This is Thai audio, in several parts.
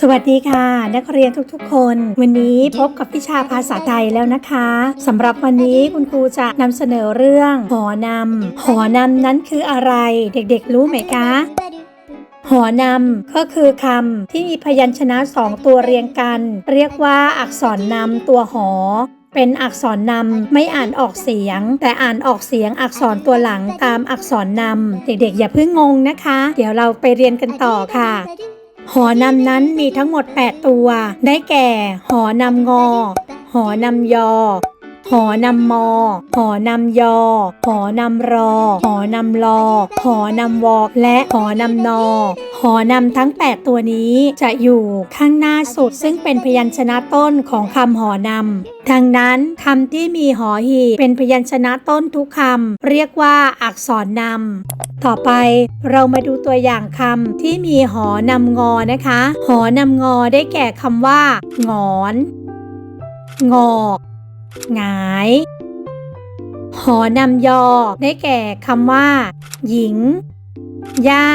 สวัสดีค่ะ นักเรียนทุกๆ คน วันนี้พบกับวิชาภาษาไทยแล้วนะคะสำหรับวันนี้คุณครูจะนำเสนอเรื่องหอนำหอนำนั้นคืออะไร เด็กๆ รู้ไหมคะหอนำก็คือคำที่มีพยัญชนะสองตัวเรียงกัน เรียกว่าอักษรนำตัวหอเป็นอักษรนำไม่อ่านออกเสียง แต่อ่านออกเสียงอักษรตัวหลังตามอักษรนำเด็กๆ อย่าเพิ่งงงนะคะ เดี๋ยวเราไปเรียนกันต่อค่ะ หอนำนั้นมีทั้งหมด 8 ตัว ได้แก่ หอนำงอ หอนำยอ หอนำมอ หอนำยอ หอนำรอ หอนำลอ หอนำวอกและหอนำนอ หอนำทั้ง 8 ตัวนี้จะอยู่ข้างหน้าสุดซึ่งเป็นพยัญชนะต้นของคำหอนำดังนั้นคำที่มีหอหีเป็นพยัญชนะต้นทุกคำเรียกว่าอักษรนำต่อไปเรามาดูตัวอย่างคำที่มีหอนำงอนะคะ หอนำงอได้แก่คำว่าหงอน งอก หงาย หอนำยอ ได้แก่คำว่า หญิง ย่า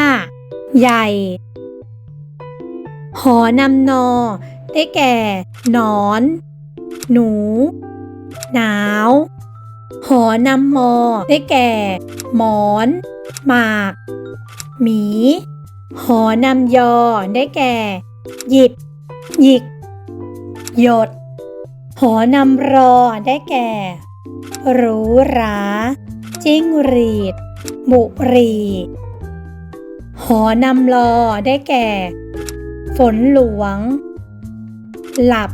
ใหญ่ หอนำนอ ได้แก่ หนอน หนู หนาว หอนำมอ ได้แก่ หมอน หมาก หมี หอนำยอ ได้แก่ หยิบ หยิก หยด หอนำรอได้แก่ รูหราจิ้งรีด บุรี หอนำลอได้แก่ ฝนหลวง หลับ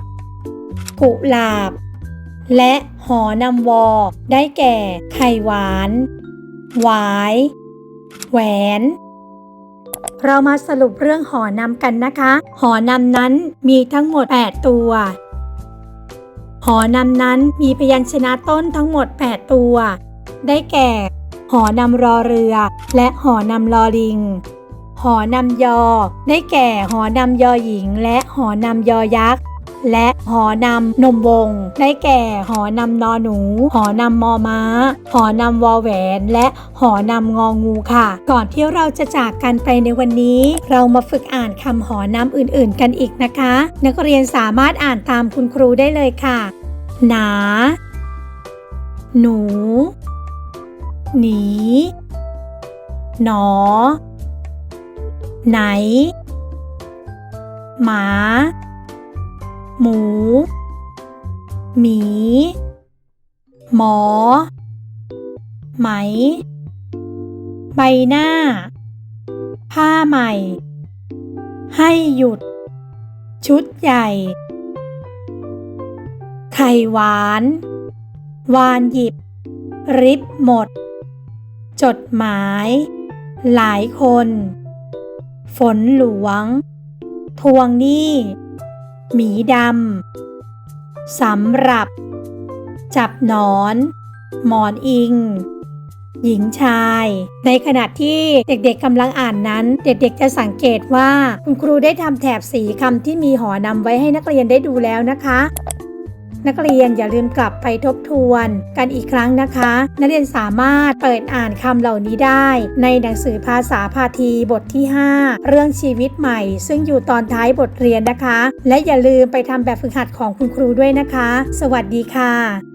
กุหลาบ และหอนำวอ ได้แก่ ไข่หวาน หวาย แหวนเรามาสรุปเรื่องหอนำกันนะคะ หอนำนั้นมีทั้งหมด 8 ตัว หอนำนั้นมีพยัญชนะต้นทั้งหมด 8 ตัว ได้แก่ หอนำรอเรือ และหอนำรอลิง หอนำยอ ได้แก่หอนำยอหญิง และหอนำยอยักษ์ และหอนำนมวง ได้แก่หอนำนอหนู หอนำมอม้า หอนำวอแหวน และหอนำงองูค่ะ ก่อนที่เราจะจากกันไปในวันนี้ เรามาฝึกอ่านคำหอนำอื่น ๆ กันอีกนะคะ นักเรียนสามารถอ่านตามคุณครูได้เลยค่ะ หนา หนู หนี หนอ ไหน หมา หมู หมี หมอ ไหม ใบหน้า ผ้าใหม่ ให้หยุด ชุดใหญ่ ไข่หวาน วานหยิบ ริบหมด จดหมาย หลายคน ฝนหลวง ทวงหนี้ หมีดำสำหรับ จับหนอน หมอนอิง หญิงชาย ในขณะที่เด็กๆกำลังอ่านนั้น เด็กๆจะสังเกตว่า คุณครูได้ทำแถบสีคำที่มีหอนำไว้ให้นักเรียนได้ดูแล้วนะคะ นักเรียนอย่าลืมกลับไปทบทวนกันอีกครั้งนะคะ นักเรียนสามารถเปิดอ่านคำเหล่านี้ได้ ในหนังสือภาษาพาทีบทที่ 5 เรื่องชีวิตใหม่ ซึ่งอยู่ตอนท้ายบทเรียนนะคะ และอย่าลืมไปทำแบบฝึกหัดของคุณครูด้วยนะคะ สวัสดีค่ะ